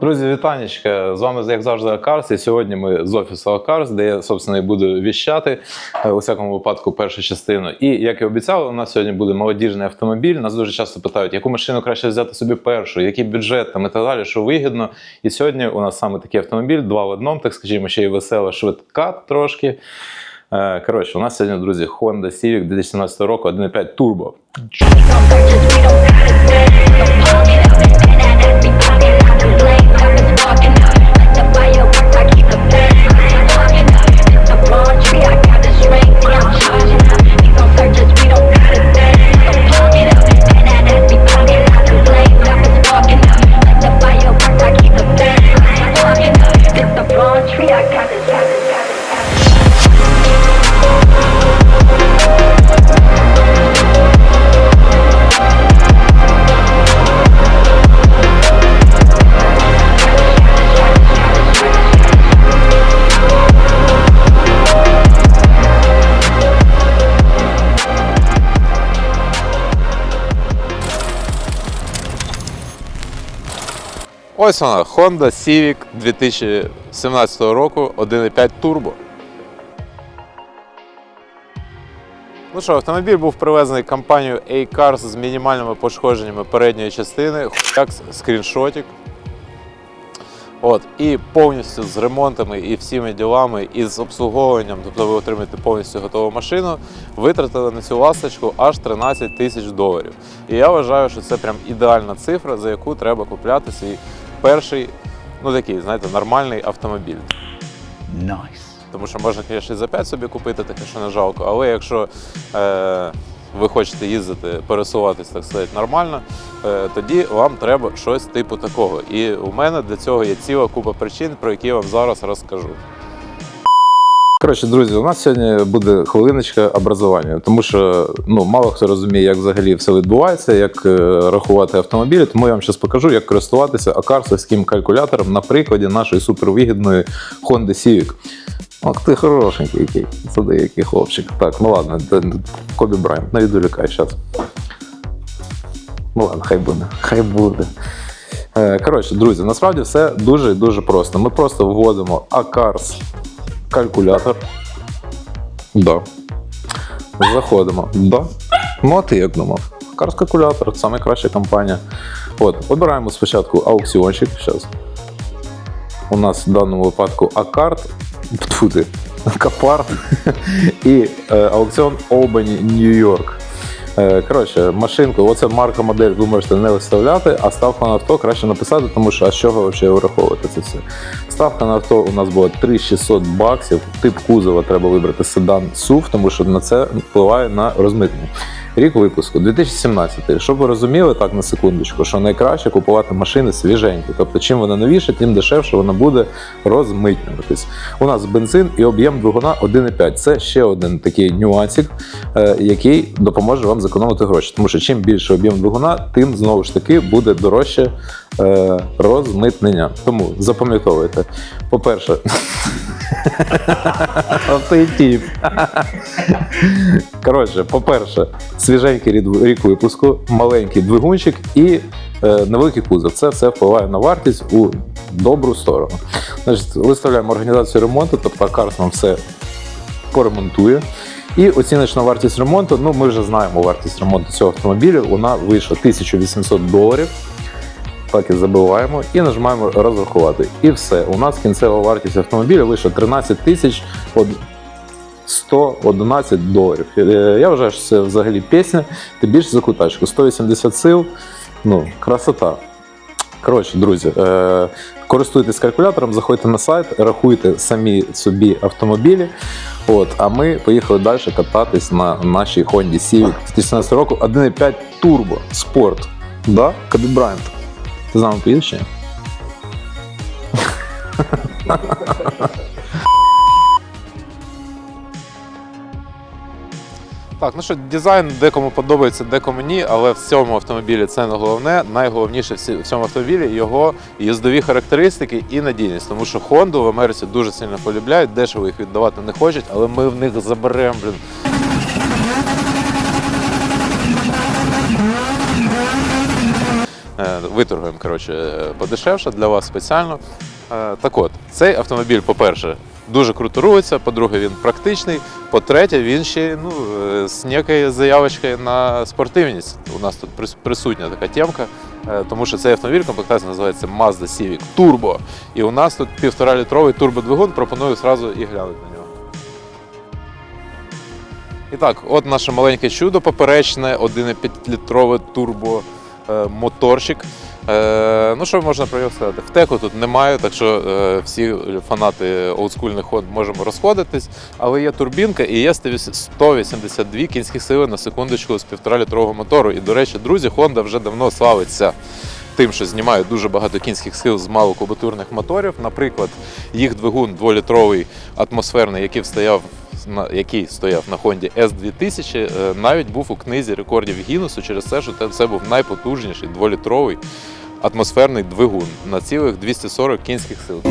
Друзі, вітанечка! З вами, як завжди, Акарс. І сьогодні ми з офісу Акарс, де я, собственно, і буду віщати е, у всякому випадку першу частину. І як і обіцяли, у нас сьогодні буде молодіжний автомобіль. Нас дуже часто питають, яку машину краще взяти собі першу, який бюджет там і так далі, що вигідно. І сьогодні у нас саме такий автомобіль, два в одному, так скажімо, ще й весела, швидка трошки. Е, Коротше, у нас сьогодні, друзі, Honda Civic 2017 року 1.5 Turbo. fucking Ось вона, Honda Civic 2017 року 1.5 Turbo. Ну що, автомобіль був привезений компанією A-Cars з мінімальними пошкодженнями передньої частини, як скріншотик. От, і повністю з ремонтами і всіми ділами, і з обслуговуванням, тобто ви отримаєте повністю готову машину, витратили на цю ласточку аж 13 тисяч доларів. І я вважаю, що це прям ідеальна цифра, за яку треба купляти свій перший, ну такий, знаєте, нормальний автомобіль. Nice. Тому що можна, звісно, і за 5 собі купити, таке що не жалко. Але якщо е, ви хочете їздити, пересуватись, так сказати, нормально, е, тоді вам треба щось типу такого. І у мене для цього є ціла купа причин, про які я вам зараз розкажу. Коротше, друзі, у нас сьогодні буде хвилиночка образування, тому що ну мало хто розуміє, як взагалі все відбувається, як е, рахувати автомобілі. Тому я вам зараз покажу, як користуватися акарсовським калькулятором на прикладі нашої супервигідної Honda Civic. Ах ти хорошенький який. Це деякий хлопчик. Так, ну ладно, Кобі Брайант, не відволікай зараз. Ну ладно, хай буде, хай буде. Е, Коротше, друзі, насправді все дуже і дуже просто. Ми просто вводимо Акарс калькулятор. Да. Заходимо. Да. Ну, а ти як думав? Карс калькулятор, найкраща компанія. От, обираємо спочатку аукціончик. Зараз. У нас в даному випадку Акарт, Капарт і е, аукціон Albany, Нью-Йорк. Е, Коротше, машинку, оце марка модель ви можете не виставляти, а ставку на авто краще написати, тому що а з чого взагалі враховувати це все. Ставка на авто у нас була 3600 баксів. Тип кузова треба вибрати седан SUV, тому що на це впливає на розмитнення. Рік випуску 2017. Щоб ви розуміли так на секундочку, що найкраще купувати машини свіженькі. Тобто, чим вона новіша, тим дешевше вона буде розмитнюватись. У нас бензин і об'єм двигуна 1,5. Це ще один такий нюансик, е, який допоможе вам зекономити гроші. Тому що чим більше об'єм двигуна, тим знову ж таки буде дорожче е, розмитнення. Тому запам'ятовуйте. По-перше, Тіп. Коротше, по-перше, свіженький рік випуску, маленький двигунчик і е, невеликий кузов. Це все впливає на вартість у добру сторону. Значить, виставляємо організацію ремонту, тобто Карс нам все поремонтує. І оціночна вартість ремонту, ну ми вже знаємо вартість ремонту цього автомобіля, вона вийшла 1800 доларів. Так і забиваємо і нажимаємо розрахувати. І все. У нас кінцева вартість автомобіля вийшла 13 тисяч 111 доларів. Е, Я вважаю, що це взагалі пісня, тим більше за кутачку. 180 сил. Ну, красота. Коротше, друзі, е, користуйтесь калькулятором, заходьте на сайт, рахуйте самі собі автомобілі. От, а ми поїхали далі кататись на нашій Honda Civic 2017 року 1.5 Turbo Sport. Да? Кобі Брайант. Ти з нами поїдеш? чи? Так, ну що, дизайн декому подобається, декому ні, але в цьому автомобілі це не головне. Найголовніше в цьому автомобілі його їздові характеристики і надійність. Тому що Honda в Америці дуже сильно полюбляють, дешево їх віддавати не хочуть, але ми в них заберемо, блін. Е, Е, Виторгуємо коротше, е, подешевше для вас спеціально. Е, Так от, цей автомобіль, по-перше, дуже круто рулиться, по-друге, він практичний. По-третє, він ще ну, е, з некою заявочкою на спортивність. У нас тут присутня така темка, е, тому що цей автомобіль комплектація називається Mazda Civic Turbo. І у нас тут півтора літровий турбодвигун, пропоную зразу і глянути на нього. І так, от наше маленьке чудо поперечне, 1,5-літровий турбо е, моторчик. Е, ну, що можна про нього сказати? Втеку тут немає, так що е, всі фанати олдскульних Hond можемо розходитись. Але є турбінка і є 182 кінські сили на секундочку з 1,5-літрового мотору. І, до речі, друзі, Honda вже давно славиться тим, що знімають дуже багато кінських сил з малокубатурних моторів. Наприклад, їх двигун 2-літровий атмосферний, який стояв на який стояв на Honda S2000, е, навіть був у книзі рекордів Гіннесу через те, що це був найпотужніший 2-літровий атмосферний двигун на цілих 240 кінських сил.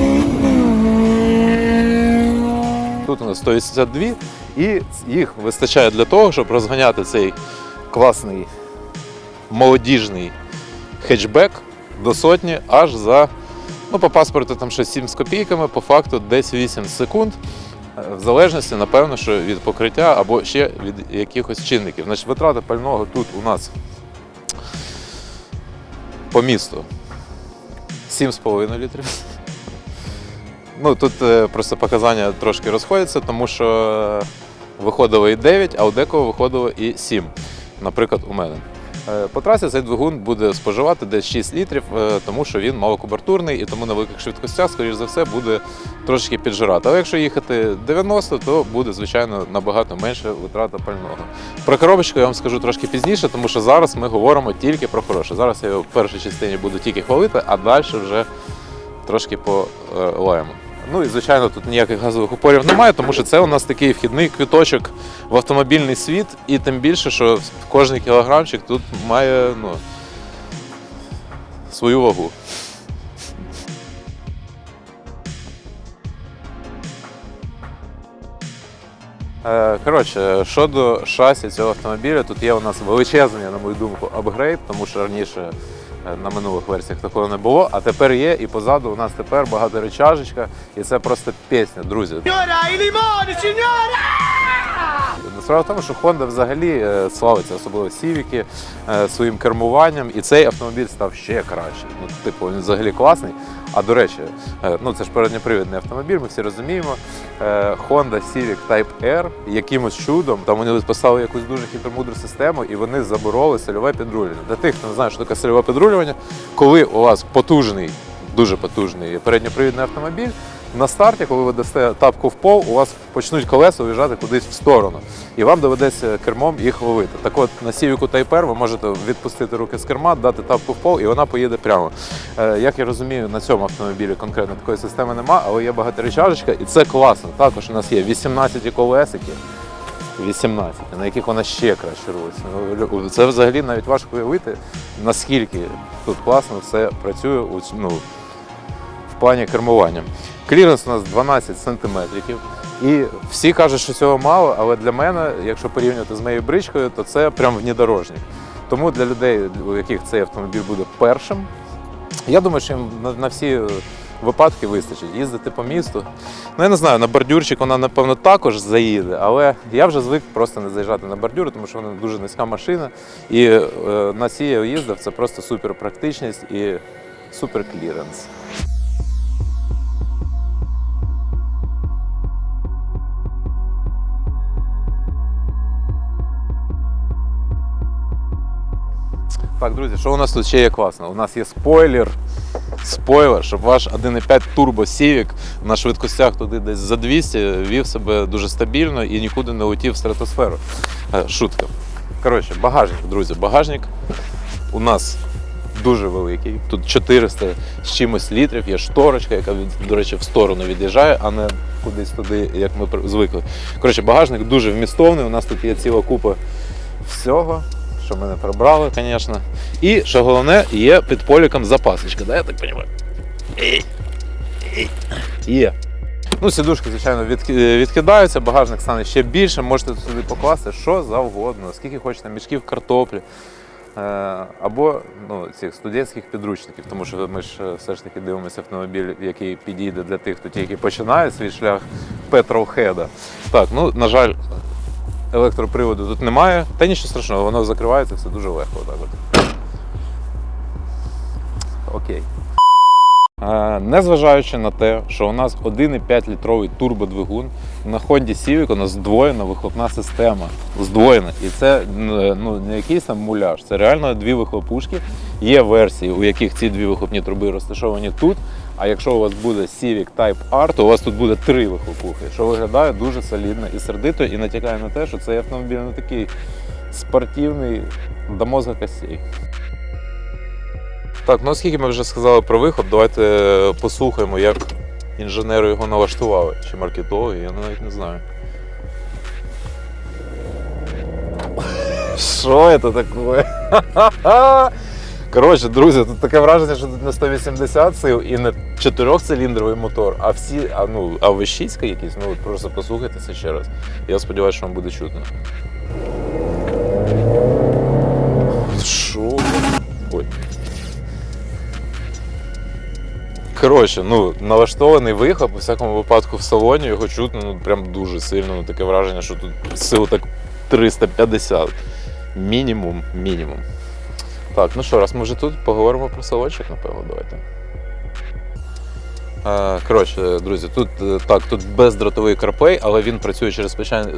Тут у нас 182, і їх вистачає для того, щоб розганяти цей класний молодіжний хетчбек до сотні аж за, ну, по паспорту там щось 7 з копійками, по факту десь 8 секунд. В залежності, напевно, що від покриття або ще від якихось чинників. Значить, витрата пального тут у нас по місту 7,5 літрів. Ну, тут е, просто показання трошки розходяться, тому що виходило і 9, а у декого виходило і 7, наприклад, у мене. Е, По трасі цей двигун буде споживати десь 6 літрів, е, тому що він малокубатурний і тому на великих швидкостях, скоріш за все, буде трошки піджирати. Але якщо їхати 90, то буде, звичайно, набагато менше витрата пального. Про коробочку я вам скажу трошки пізніше, тому що зараз ми говоримо тільки про хороше. Зараз я його в першій частині буду тільки хвалити, а далі вже трошки полаємо. Ну і звичайно, тут ніяких газових упорів немає, тому що це у нас такий вхідний квіточок в автомобільний світ, і тим більше, що кожний кілограмчик тут має ну, свою вагу. Е, Коротше, щодо шасі цього автомобіля, тут є у нас величезний, на мою думку, апгрейд, тому що раніше на минулих версіях такого не було, а тепер є, і позаду у нас тепер багато речажечка, і це просто пісня, друзі. Сіньора і limoni, signora! Справа в тому, що Honda взагалі е, славиться, особливо Сівіки, е, своїм кермуванням, і цей автомобіль став ще кращий. Ну, типу, він взагалі класний. А до речі, е, ну це ж передньопривідний автомобіль, ми всі розуміємо. Honda Civic Type R якимось чудом, там вони поставили якусь дуже хитромудру систему, і вони забороли сольове підрулювання. Для тих, хто не знає, що таке сольове підрулювання, коли у вас потужний, дуже потужний передньопривідний автомобіль. На старті, коли ви дасте тапку в пол, у вас почнуть колеса уїжджати кудись в сторону, і вам доведеться кермом їх ловити. Так от на Type R ви можете відпустити руки з керма, дати тапку в пол, і вона поїде прямо. Е, як я розумію, на цьому автомобілі конкретно такої системи нема, але є багаторічажечка, і це класно. Також у нас є 18 колесики. 18, на яких вона ще краще рулиться. Ну, Це взагалі навіть важко уявити, наскільки тут класно все працює у ну, в плані кермування. Кліренс у нас 12 сантиметрів. І всі кажуть, що цього мало, але для мене, якщо порівнювати з моєю бричкою, то це прям внедорожник. Тому для людей, у яких цей автомобіль буде першим, я думаю, що їм на, всі випадки вистачить їздити по місту. Ну, я не знаю, на бордюрчик вона, напевно, також заїде, але я вже звик просто не заїжджати на бордюри, тому що вона дуже низька машина. І е, на цій їздив це просто супер практичність і супер кліренс. Так, друзі, що у нас тут ще є класно? У нас є спойлер. Спойлер, щоб ваш 1.5 Turbo Civic на швидкостях туди десь за 200 вів себе дуже стабільно і нікуди не летів в стратосферу. Е, Шутка. Коротше, багажник, друзі, багажник у нас дуже великий. Тут 400 з чимось літрів, є шторочка, яка, до речі, в сторону від'їжджає, а не кудись туди, як ми звикли. Коротше, багажник дуже вмістовний. У нас тут є ціла купа всього, що ми не прибрали, звісно. І що головне, є під поліком запасочка, да, я так розумію? Є. Ну, сідушки, звичайно, відкидаються, багажник стане ще більше, можете сюди покласти що завгодно, скільки хочете мішків картоплі. е, або ну, цих студентських підручників, тому що ми ж е, все ж таки дивимося автомобіль, який підійде для тих, хто тільки починає свій шлях петролхеда. Так, ну на жаль, електроприводу тут немає. Та нічого страшного, воно закривається, все дуже легко. Отак от. Окей. Е, Незважаючи на те, що у нас 1,5 літровий турбодвигун, на Honda Civic у нас здвоєна вихлопна система. Здвоєна. І це ну, не якийсь там муляж, це реально дві вихлопушки. Є версії, у яких ці дві вихлопні труби розташовані тут. А якщо у вас буде Civic Type R, то у вас тут буде три вихлопухи, що виглядає дуже солідно і сердито, і натякає на те, що цей автомобіль не такий спортивний до мозга костей. Так, ну оскільки ми вже сказали про вихоп, давайте послухаємо, як інженери його налаштували. Чи маркетологи, я навіть не знаю. Що це таке? Коротше, друзі, тут таке враження, що тут не 180 сил і не чотирьохциліндровий мотор, а всі, а ну, а V6 якийсь, ну от просто послухайте це ще раз. Я сподіваюся, що вам буде чутно. Що? Ой. Коротше, ну, налаштований вихоп, у всякому випадку в салоні його чутно ну, прям дуже сильно. Ну, таке враження, що тут сил так 350. Мінімум, мінімум. Так, ну що, раз ми вже тут, поговоримо про салончик, напевно, давайте. Е, Коротше, друзі, тут е, так, тут бездротовий CarPlay, але він працює через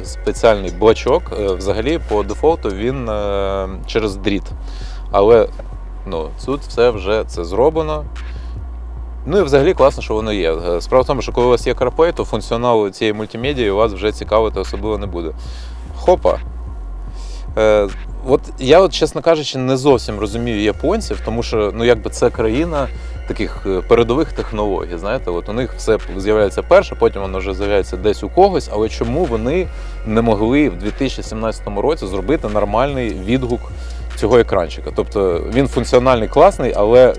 спеціальний, блочок. Е, Взагалі, по дефолту він через дріт. Але ну, тут все вже це зроблено. Ну і взагалі класно, що воно є. Справа в тому, що коли у вас є CarPlay, то функціонал цієї мультимедії у вас вже цікавити особливо не буде. Хопа. От я, от, чесно кажучи, не зовсім розумію японців, тому що ну, якби це країна таких е, передових технологій. Знаєте, от у них все з'являється перше, потім воно вже з'являється десь у когось. Але чому вони не могли в 2017 році зробити нормальний відгук цього екранчика? Тобто він функціональний, класний, але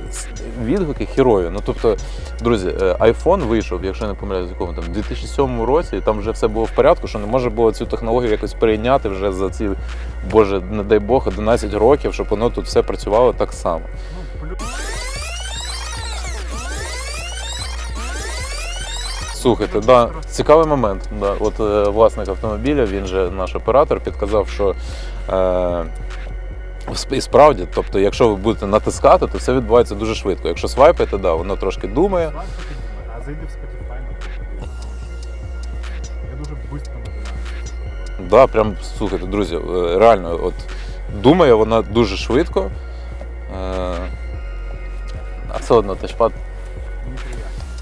відгуки хірові. Ну тобто, друзі, е, iPhone вийшов, якщо я не помиляюсь, якому там в 2007 році, і там вже все було в порядку, що не може було цю технологію якось перейняти вже за ці, боже, не дай Бог, 11 років, щоб воно тут все працювало так само. Слухайте, да, цікавий момент. Да. От е, власник автомобіля, він же наш оператор, підказав, що е, і справді, тобто, якщо ви будете натискати, то все відбувається дуже швидко. Якщо свайпаєте, да, воно трошки думає. А зайди в Spotify. Я дуже швидко нажимаю. Да, прям слухайте, друзі, е, реально, от думає вона дуже швидко. Е, а все одно тачпад.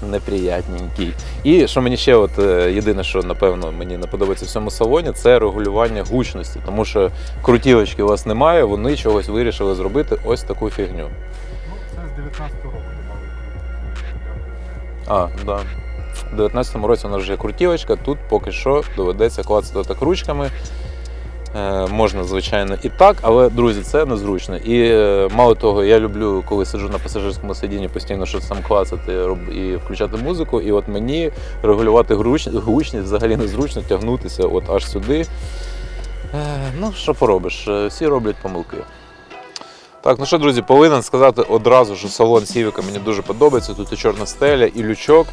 Неприятненький. І що мені ще, от е, єдине, що напевно мені не подобається в цьому салоні, це регулювання гучності. Тому що крутілочки у вас немає, вони чогось вирішили зробити ось таку фігню. Ну, це з 19 року добавили. А, да. У 19-му році у нас вже є крутілочка, тут поки що доведеться клацати так ручками. Е, можна, звичайно, і так, але друзі, це незручно. І е, мало того, я люблю, коли сиджу на пасажирському сидінні, постійно щось там клацати і включати музику. І от мені регулювати гучність взагалі незручно тягнутися от аж сюди. Е, ну, що поробиш, всі роблять помилки. Так, ну що, друзі, повинен сказати одразу, що салон Сівіка мені дуже подобається. Тут і чорна стеля, і лючок.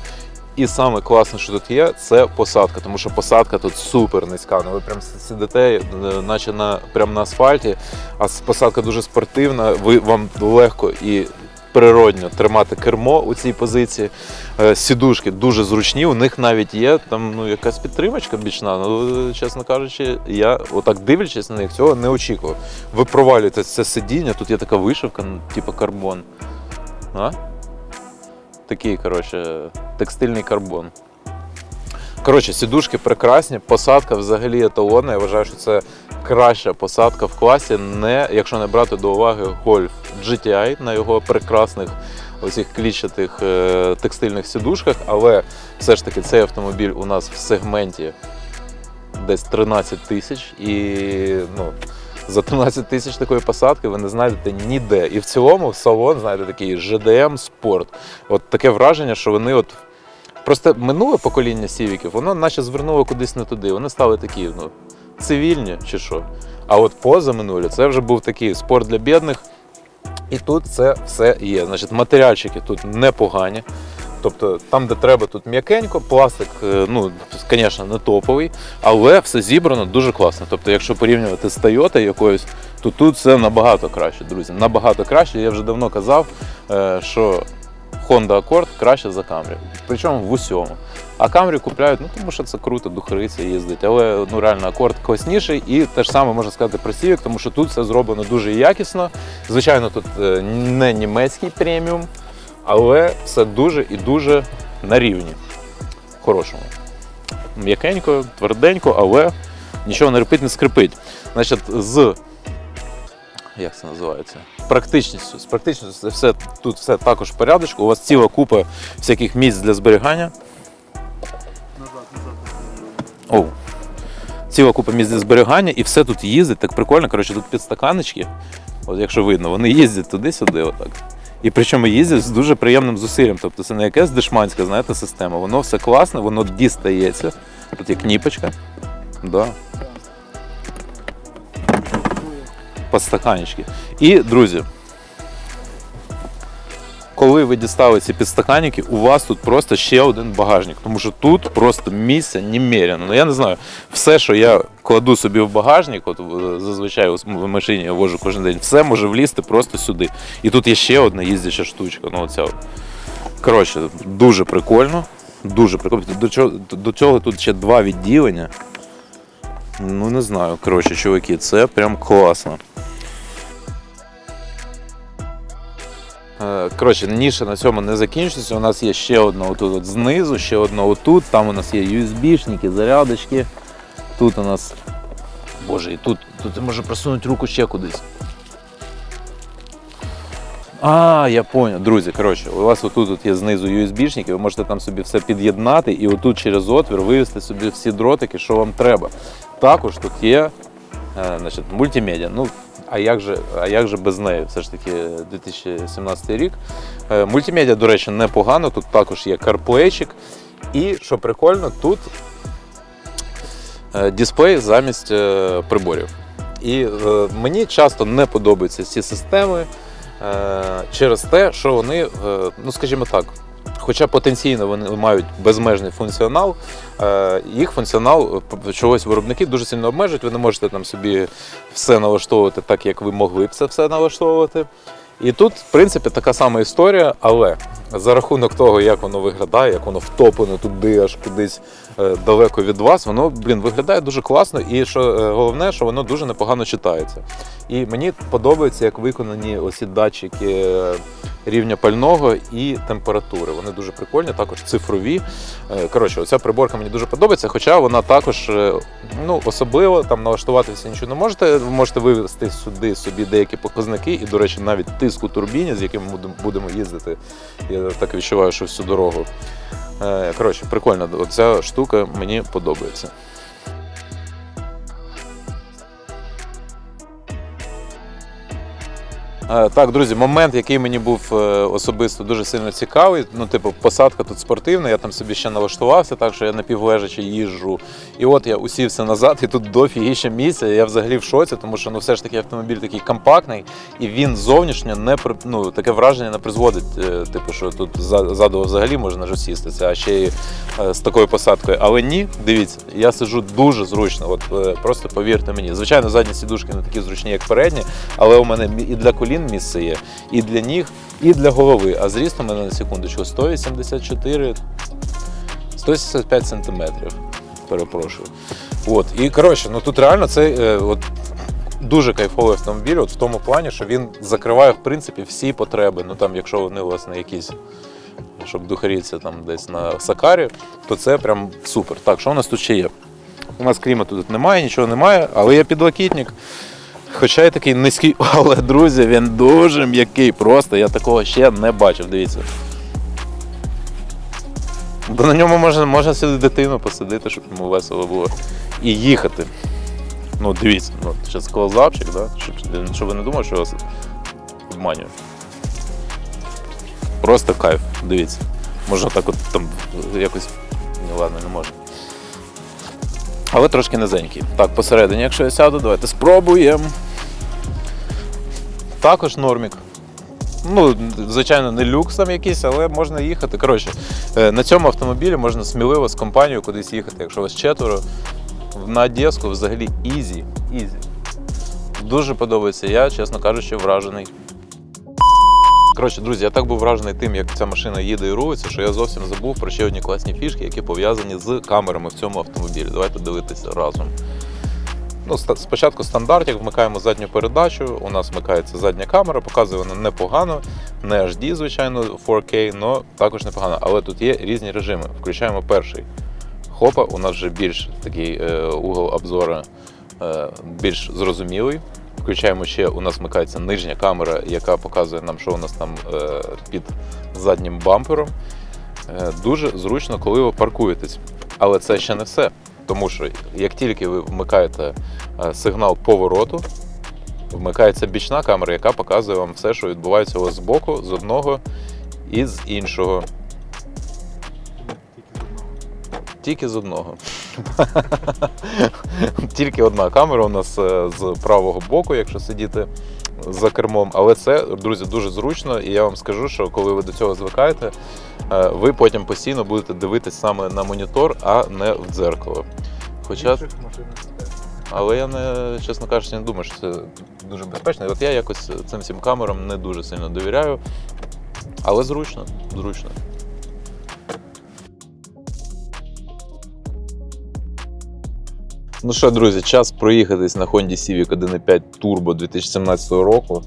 І саме класне, що тут є, це посадка, тому що посадка тут супер низька. Ну ви прям сидите, е, наче на прямо на асфальті, а посадка дуже спортивна. Ви вам легко і природньо тримати кермо у цій позиції. Е, Сідушки дуже зручні. У них навіть є там ну якась підтримочка бічна. Ну чесно кажучи, я отак дивлячись на них, цього не очікував. Ви провалюєте це сидіння, тут є така вишивка, ну, типу карбон. А? Такий, коротше, текстильний карбон. Коротше, сідушки прекрасні, посадка взагалі еталонна. Я вважаю, що це краща посадка в класі, не, якщо не брати до уваги Golf GTI на його прекрасних оцих клітчатих е, текстильних сідушках, але все ж таки цей автомобіль у нас в сегменті десь 13 тисяч і ну, за 13 тисяч такої посадки ви не знайдете ніде. І в цілому салон, знаєте, такий GDM спорт. От таке враження, що вони от. Просто минуле покоління сівіків, воно наче звернуло кудись не туди. Вони стали такі, ну, цивільні чи що. А от позаминулі це вже був такий спорт для бідних. І тут це все є. Значить, матеріальчики тут непогані. Тобто там, де треба, тут м'якенько, пластик, е, ну, звісно, не топовий, але все зібрано дуже класно. Тобто, якщо порівнювати з Toyota якоюсь, то тут все набагато краще, друзі. Набагато краще. Я вже давно казав, е, що Honda Accord краще за Camry. Причому в усьому. А Camry купляють, ну тому що це круто, духариться їздить. Але ну реально Accord класніший і те ж саме можна сказати про Civic, тому що тут все зроблено дуже якісно. Звичайно, тут е, не німецький преміум, але все дуже і дуже на рівні. Хорошому. М'якенько, тверденько, але нічого не репить, не скрипить. Значить, з як це називається? Практичністю. З практичністю це все, тут все також в порядочку. У вас ціла купа всяких місць для зберігання. Назад, Оу. Ціла купа місць для зберігання, і все тут їздить, так прикольно. Коротше, тут підстаканнички, от якщо видно, вони їздять туди-сюди, отак. І причому їздять з дуже приємним зусиллям. Тобто це не якась дешманська, знаєте, система. Воно все класне, воно дістається. Тут є кніпочка. Да. Подстаканнички. І, друзі, коли ви дістали ці підстаканники, у вас тут просто ще один багажник, тому що тут просто місця немерено. Ну я не знаю, все, що я кладу собі в багажник, от зазвичай в машині я вожу кожен день, все може влізти просто сюди. І тут є ще одна їздяча штучка. Ну, оця. Коротше, дуже прикольно. Дуже прикольно. До чого, до цього тут ще два відділення. Ну, не знаю. Коротше, чуваки, це прям класно. Коротше, ніша на цьому не закінчується. У нас є ще одна отут от знизу, ще одна отут. Там у нас є USB-шники, зарядочки. Тут у нас. Боже, і тут, тут я можу просунути руку ще кудись. А, я понял. Друзі, коротше, у вас отут от є знизу USB-шники, ви можете там собі все під'єднати і отут через отвір вивести собі всі дротики, що вам треба. Також тут є е, значить, мультимедіа. Ну, а як же, а як же без неї? Все ж таки 2017 рік. Е, Мультимедіа, до речі, непогано. Тут також є карплейчик. І що прикольно, тут е, дисплей замість е, приборів. І е, мені часто не подобаються ці системи е, через те, що вони, е, ну скажімо так, хоча потенційно вони мають безмежний функціонал, е, їх функціонал е, чогось виробники дуже сильно обмежують. Ви не можете там собі все налаштовувати так, як ви могли б це все налаштовувати. І тут, в принципі, така сама історія, але за рахунок того, як воно виглядає, як воно втоплене туди, аж кудись далеко від вас, воно, блін, виглядає дуже класно, і що е, головне, що воно дуже непогано читається. І мені подобається, як виконані оці датчики е, рівня пального і температури. Вони дуже прикольні, також цифрові. Е, Коротше, оця приборка мені дуже подобається, хоча вона також е, ну, особливо там налаштувати все нічого не можете. Ви можете вивести сюди собі деякі показники, і, до речі, навіть тиск у турбіні, з яким ми будемо їздити. Я так відчуваю, що всю дорогу. Е, Коротше, прикольно, оця штука мені подобається. Так, друзі, момент, який мені був е, особисто дуже сильно цікавий. Ну, типу, посадка тут спортивна, я там собі ще налаштувався, так що я напівлежачи їжджу. І от я усівся назад, і тут дофігіще місця. Я взагалі в шоці, тому що ну все ж таки автомобіль такий компактний, і він зовнішньо не ну, таке враження не призводить. е, Типу, що тут за- ззаду взагалі можна ж сістися, а ще й е, з такою посадкою. Але ні, дивіться, я сиджу дуже зручно. От е, просто повірте мені. Звичайно, задні сідушки не такі зручні, як передні, але у мене і для колін місце є, і для ніг, і для голови. А зріст у мене на секундочку 184, 175 сантиметрів. Перепрошую. От. І коротше, ну тут реально це е, от, дуже кайфовий автомобіль, от в тому плані, що він закриває в принципі всі потреби. Ну там, якщо вони у вас не якісь. Щоб духаріться там десь на Сакарі, то це прям супер. Так, що у нас тут ще є? У нас клімату тут немає, нічого немає, але є підлокітник. Хоча й такий низький, але друзі, він дуже м'який. Просто я такого ще не бачив. Дивіться. Бо на ньому можна, можна сюди дитину посадити, щоб йому весело було. І їхати. Ну, дивіться, ну, зараз клоузапчик, да? щоб, щоб ви не думали, що я вас обманюю. Просто кайф, дивіться. Можна так от там якось. Ні, ладно, не можна. Але трошки низенький. Так, посередині, якщо я сяду, давайте спробуємо. Також нормік. Ну, звичайно, не люкс там якийсь, але можна їхати. Коротше, е, на цьому автомобілі можна сміливо з компанією кудись їхати, якщо вас четверо. На Одеску взагалі ізі. Ізі. Дуже подобається. Я, чесно кажучи, вражений. Коротше, друзі, я так був вражений тим, як ця машина їде і рулиться, що я зовсім забув про ще одні класні фішки, які пов'язані з камерами в цьому автомобілі. Давайте дивитися разом. Ну, спочатку стандартик, вмикаємо задню передачу. У нас вмикається задня камера, показує вона непогано, не HD, звичайно, 4K, але також непогано. Але тут є різні режими. Включаємо перший. Хопа, у нас вже більш такий е, угол обзору е, більш зрозумілий. Включаємо ще, у нас вмикається нижня камера, яка показує нам, що у нас там е, під заднім бампером. Е, дуже зручно, коли ви паркуєтесь. Але це ще не все. Тому що як тільки ви вмикаєте е, сигнал повороту, вмикається бічна камера, яка показує вам все, що відбувається у вас збоку, з одного і з іншого. Тільки з одного. Тільки одна камера у нас е, з правого боку, якщо сидіти за кермом. Але це, друзі, дуже зручно. І я вам скажу, що коли ви до цього звикаєте, е, ви потім постійно будете дивитись саме на монітор, а не в дзеркало. Хоча, але я не, чесно кажучи, не думаю, що це дуже безпечно. От я якось цим всім камерам не дуже сильно довіряю. Але зручно, зручно. Ну що, друзі, час проїхатись на Honda Civic 1.5 Turbo 2017 року.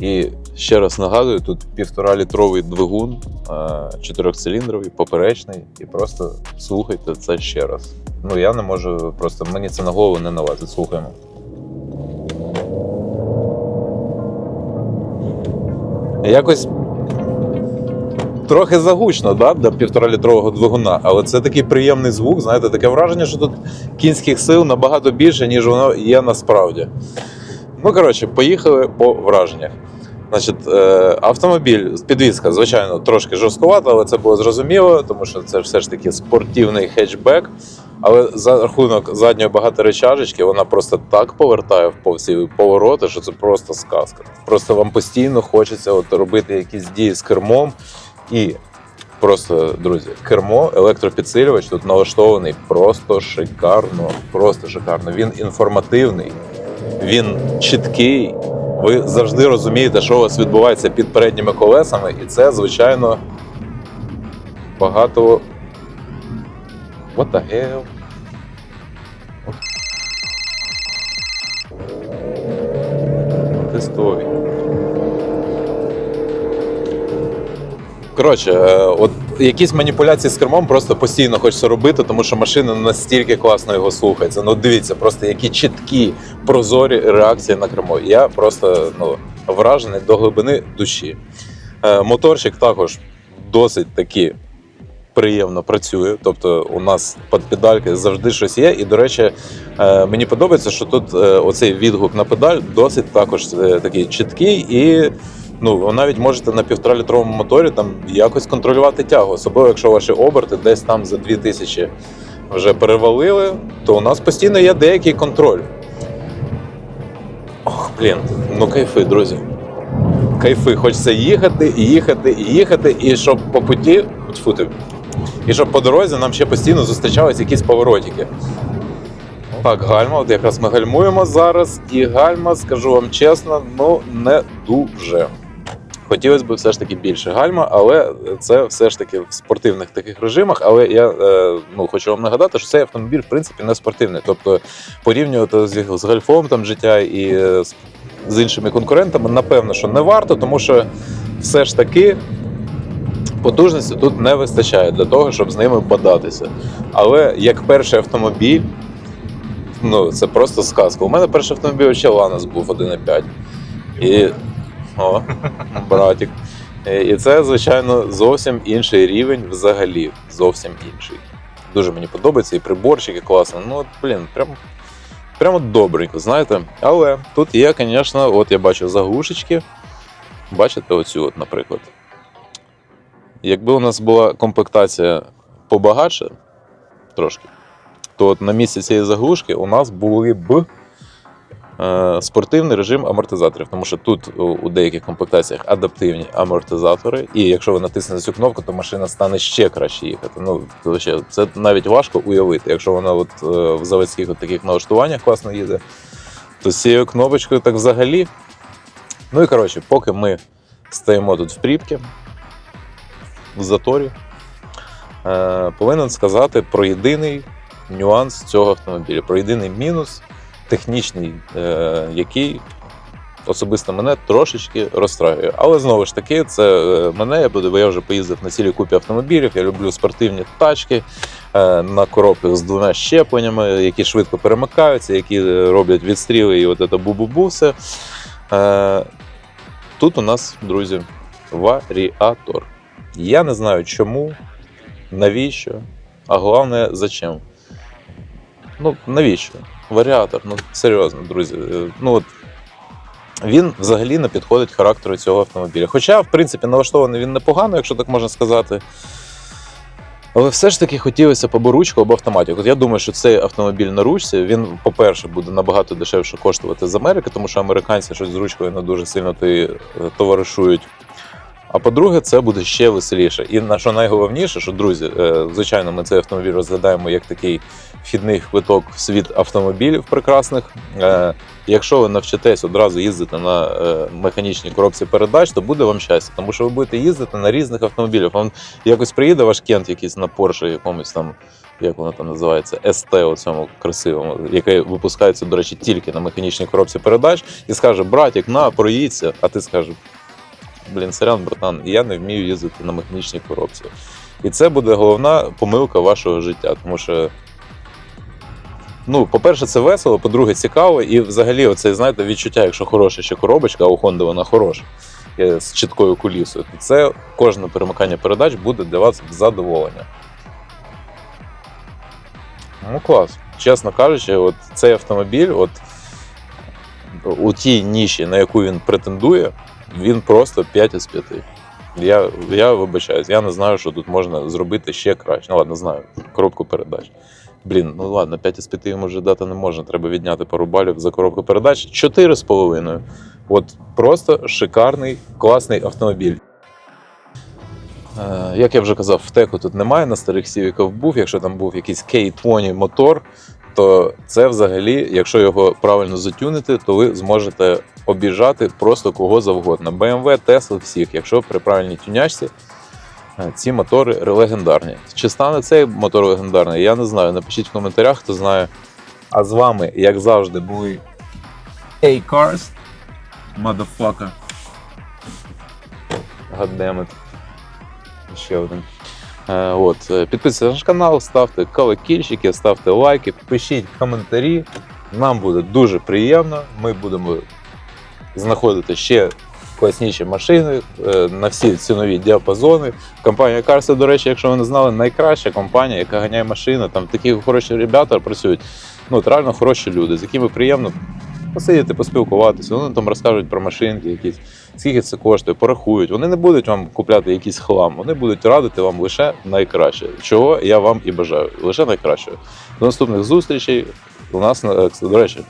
І ще раз нагадую, тут півтора літровий двигун, е, чотирьохциліндровий, поперечний, і просто слухайте це ще раз. Ну я не можу, просто мені це на голову не налазить. Слухаємо. Якось трохи загучно, да, для півторалітрового двигуна, але це такий приємний звук. Знаєте, таке враження, що тут кінських сил набагато більше, ніж воно є насправді. Ну, коротше, поїхали по враженнях. Значить, е, автомобіль, підвізка, звичайно, трошки жорсткувата, але це було зрозуміло, тому що це все ж таки спортивний хетчбек. Але за рахунок задньої багаторечажечки вона просто так повертає в повсі повороти, що це просто сказка. Просто вам постійно хочеться от робити якісь дії з кермом. І просто, друзі, кермо, електропідсилювач тут налаштований просто шикарно. Просто шикарно. Він інформативний, він чіткий. Ви завжди розумієте, що у вас відбувається під передніми колесами, і це, звичайно, багато. What the hell? Тестові. Коротше, е, от якісь маніпуляції з кермом просто постійно хочеться робити, тому що машина настільки класно його слухається. Ну дивіться, просто які чіткі, прозорі реакції на кермо. Я просто ну, вражений до глибини душі. Е, Моторчик також досить таки приємно працює. Тобто у нас під педальки завжди щось є. І, до речі, е, мені подобається, що тут оцей відгук на педаль досить також такий чіткий і. Ну, ви навіть можете на півторалітровому моторі там якось контролювати тягу, особливо якщо ваші оберти десь там за 2000 вже перевалили, то у нас постійно є деякий контроль. Ох, блін, ну кайфи, друзі. Кайфи, хочеться їхати, їхати, і їхати, і щоб по путі, тьфу ти, і щоб по дорозі нам ще постійно зустрічались якісь поворотики. Так, гальма, от якраз ми гальмуємо зараз, і гальма, скажу вам чесно, ну не дуже. Хотілося б все ж таки більше гальма, але це все ж таки в спортивних таких режимах. Але я е, ну, хочу вам нагадати, що цей автомобіль, в принципі, не спортивний. Тобто порівнювати з, з гольфом там життя і е, з, іншими конкурентами, напевно, що не варто, тому що все ж таки потужності тут не вистачає для того, щоб з ними податися. Але як перший автомобіль, ну це просто сказка. У мене перший автомобіль ще Ланос був 1.5. І. О, братик. Е, І це, звичайно, зовсім інший рівень взагалі. Зовсім інший. Дуже мені подобається, і приборчики класно. Ну, от, блін, прям, прямо добренько, знаєте. Але тут є, звісно, от я бачу заглушечки. Бачите, оцю, от, наприклад. Якби у нас була комплектація побагатше, трошки, то от на місці цієї заглушки у нас були б спортивний режим амортизаторів, тому що тут у, деяких комплектаціях адаптивні амортизатори, і якщо ви натиснете цю кнопку, то машина стане ще краще їхати. Ну, то це навіть важко уявити. Якщо вона от, е, в заводських от таких налаштуваннях класно їде, то з цією кнопочкою так взагалі. Ну і коротше, поки ми стоїмо тут в пріпці, в заторі, е, повинен сказати про єдиний нюанс цього автомобіля, про єдиний мінус технічний, е, який особисто мене трошечки розстраює. Але знову ж таки, це е, мене, я буду, бо я вже поїздив на цілій купі автомобілів. Я люблю спортивні тачки е, на коробках з двома щепленнями, які швидко перемикаються, які роблять відстріли і от це бу-бу-бу все. Тут у нас, друзі, варіатор. Я не знаю чому, навіщо, а головне зачем. Ну, навіщо? Варіатор, ну серйозно, друзі. Е, Ну от він взагалі не підходить характеру цього автомобіля. Хоча, в принципі, налаштований він непогано, якщо так можна сказати. Але все ж таки хотілося б або ручку, або автоматику. От я думаю, що цей автомобіль на ручці, він, по-перше, буде набагато дешевше коштувати з Америки, тому що американці щось з ручкою не дуже сильно е, товаришують. А по-друге, це буде ще веселіше. І на що найголовніше, що друзі, е, звичайно, ми цей автомобіль розглядаємо як такий вхідний квиток в світ автомобілів прекрасних. Е, Якщо ви навчитесь одразу їздити на е, механічній коробці передач, то буде вам щастя, тому що ви будете їздити на різних автомобілях. Вам якось приїде ваш кент якийсь на Porsche якомусь там, як воно там називається, ST у цьому красивому, яке випускається, до речі, тільки на механічній коробці передач, і скаже: братік, на, проїдься, а ти скажеш. Блін, сорян, братан, я не вмію їздити на механічній коробці. І це буде головна помилка вашого життя, тому що. Ну, по-перше, це весело, по-друге, цікаво, і взагалі, оце, знаєте, відчуття, якщо хороша ще коробочка, а у Honda вона хороша е, з чіткою кулісою, то це кожне перемикання передач буде для вас задоволення. Ну, клас. Чесно кажучи, от цей автомобіль, от у тій ніші, на яку він претендує, він просто 5 із 5. Я, я вибачаюсь, я не знаю, що тут можна зробити ще краще. Ну ладно, знаю, коробку передач. Блін, ну ладно, 5 із 5 йому вже дати не можна, треба відняти пару балів за коробку передач. 4,5. От просто шикарний, класний автомобіль. Е, Як я вже казав, в теку тут немає, на старих сівіках був. Якщо там був якийсь K20 мотор, то це взагалі, якщо його правильно затюнити, то ви зможете обіжати просто кого завгодно. BMW, Tesla, всіх, якщо при правильній тюнячці. Е, Ці мотори легендарні. Чи стане цей мотор легендарний? Я не знаю. Напишіть в коментарях, хто знає. А з вами, як завжди, були A-Cars. Motherfucker. Goddammit. Ще один. Е, От, е, підписуйтесь на наш канал, ставте колокільчики, ставте лайки, пишіть коментарі. Нам буде дуже приємно. Ми будемо знаходити ще класніші машини е, на всі цінові діапазони. Компанія Карси, до речі, якщо ви не знали, найкраща компанія, яка ганяє машини. Там такі хороші ребята працюють. Ну, от реально хороші люди, з якими приємно посидіти, поспілкуватися. Вони там розкажуть про машинки, якісь, скільки це коштує, порахують. Вони не будуть вам купляти якийсь хлам, вони будуть радити вам лише найкраще, чого я вам і бажаю. Лише найкраще. До наступних зустрічей. У нас, е, до речі,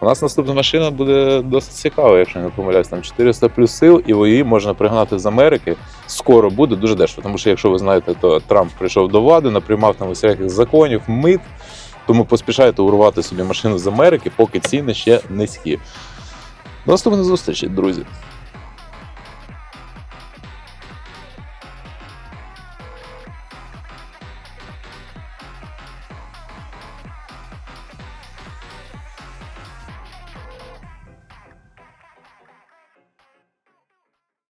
у нас наступна машина буде досить цікава, якщо не помиляюсь, там 400 плюс сил, і її можна пригнати з Америки. Скоро буде дуже дешево. Тому що, якщо ви знаєте, то Трамп прийшов до влади, наприймав там усяких законів, мит. Тому поспішайте урвати собі машину з Америки, поки ціни ще низькі. До наступної зустрічі, друзі.